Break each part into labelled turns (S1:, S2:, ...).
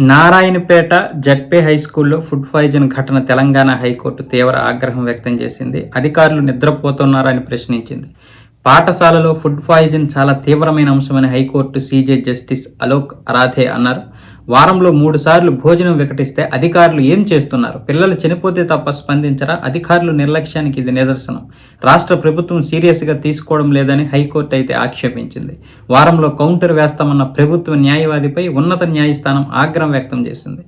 S1: Narayanpet ZP high స్కూల్లో food poison ఘటన Telangana high court తీవ్ర ఆగ్రహం వ్యక్తం చేసింది. అధికారులు నిద్రపోతున్నారని ప్రశ్నించింది. పాఠశాలలో ఫుడ్ పాయిజన్ చాలా తీవ్రమైన అంశమని high court CJ justice Alok Aradhe అన్నారు. వారంలో మూడు సార్లు భోజనం వికటిస్తే అధికారులు ఏం చేస్తున్నారు? పిల్లలు చనిపోతే తప్ప స్పందించరా? అధికారులు నిర్లక్ష్యానికి ఇది నిదర్శనం. రాష్ట్ర ప్రభుత్వం సీరియస్గా తీసుకోవడం లేదని హైకోర్టు అయితే ఆక్షేపించింది. వారంలో కౌంటర్ వేస్తామన్న ప్రభుత్వ న్యాయవాదిపై ఉన్నత న్యాయస్థానం ఆగ్రహం వ్యక్తం చేసింది.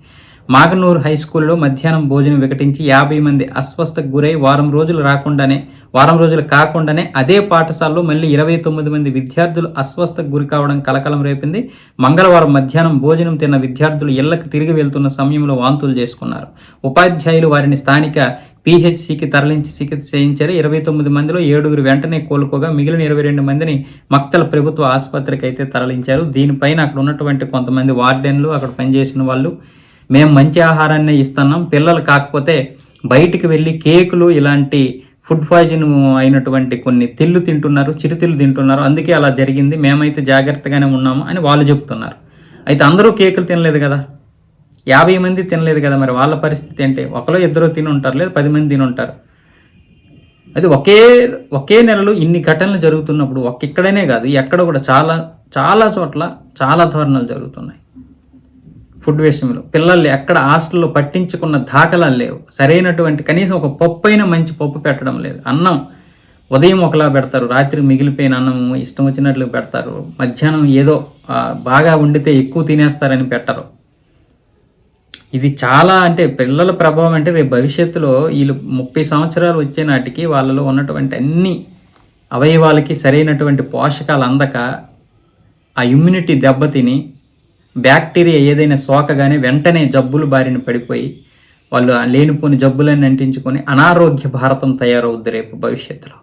S1: మాగనూర్ హై స్కూల్లో మధ్యాహ్నం భోజనం వికటించి యాభై మంది అస్వస్థకు గురై వారం రోజులు రాకుండానే వారం రోజులు కాకుండానే అదే పాఠశాలలో మళ్ళీ ఇరవై తొమ్మిది మంది విద్యార్థులు అస్వస్థకు గురి కావడం కలకలం రేపింది. మంగళవారం మధ్యాహ్నం భోజనం తిన్న విద్యార్థులు ఇళ్ళకు తిరిగి వెళ్తున్న సమయంలో వాంతులు చేసుకున్నారు. ఉపాధ్యాయులు వారిని స్థానిక పీహెచ్సికి తరలించి చికిత్స చేయించారు. ఇరవై తొమ్మిది మందిలో ఏడుగురు వెంటనే కోలుకోగా మిగిలిన ఇరవై రెండు మందిని మక్తల ప్రభుత్వ ఆసుపత్రికి అయితే తరలించారు. దీనిపైన అక్కడ ఉన్నటువంటి కొంతమంది వార్డెన్లు అక్కడ పనిచేసిన వాళ్ళు మేము మంచి ఆహారాన్ని ఇస్తున్నాం. పిల్లలు కాకపోతే బయటికి వెళ్ళి కేకులు ఇలాంటి ఫుడ్ పాయిజన్ అయినటువంటి కొన్ని తిల్లు తింటున్నారు చిరుతిళ్ళు తింటున్నారు. అందుకే అలా జరిగింది. మేమైతే జాగ్రత్తగానే ఉన్నాము అని వాళ్ళు చెప్తున్నారు. అయితే అందరూ కేకులు తినలేదు కదా? యాభై మంది తినలేదు కదా మరి? వాళ్ళ పరిస్థితి ఏంటి? ఒకరో ఇద్దరు తిని ఉంటారు లేదా పది మంది తిని ఉంటారు. అది ఒకే ఒకే నెలలో ఇన్ని ఘటనలు జరుగుతున్నప్పుడు ఒక్క ఇక్కడనే కాదు ఎక్కడ కూడా చాలా చాలా చోట్ల చాలా దారుణాలు జరుగుతున్నాయి. ఫుడ్ విషయంలో. పిల్లల్ని ఎక్కడ హాస్టల్లో పట్టించుకున్న దాఖలాలు లేవు. సరైనటువంటి కనీసం ఒక పప్పు అయినా మంచి పప్పు పెట్టడం లేదు. అన్నం ఉదయం ఒకలా పెడతారు రాత్రి మిగిలిపోయిన అన్నం ఇష్టం వచ్చినట్లు పెడతారు మధ్యాహ్నం ఏదో బాగా వండితే ఎక్కువ తినేస్తారని పెట్టరు. ఇది చాలా అంటే పిల్లల ప్రభావం అంటే రేపు భవిష్యత్తులో వీళ్ళు ముప్పై సంవత్సరాలు వచ్చే నాటికి వాళ్ళలో ఉన్నటువంటి అన్ని అవయవాలకి సరైనటువంటి పోషకాలు అందక ఆ ఇమ్యూనిటీ దెబ్బతిని బ్యాక్టీరియా ఏదైనా సోకగానే వెంటనే జబ్బులు బారిన పడిపోయి వాళ్ళు లేనిపోని జబ్బులన్నీ అంటించుకొని అనారోగ్య భారతం తయారవుద్ది రేపు భవిష్యత్తులో.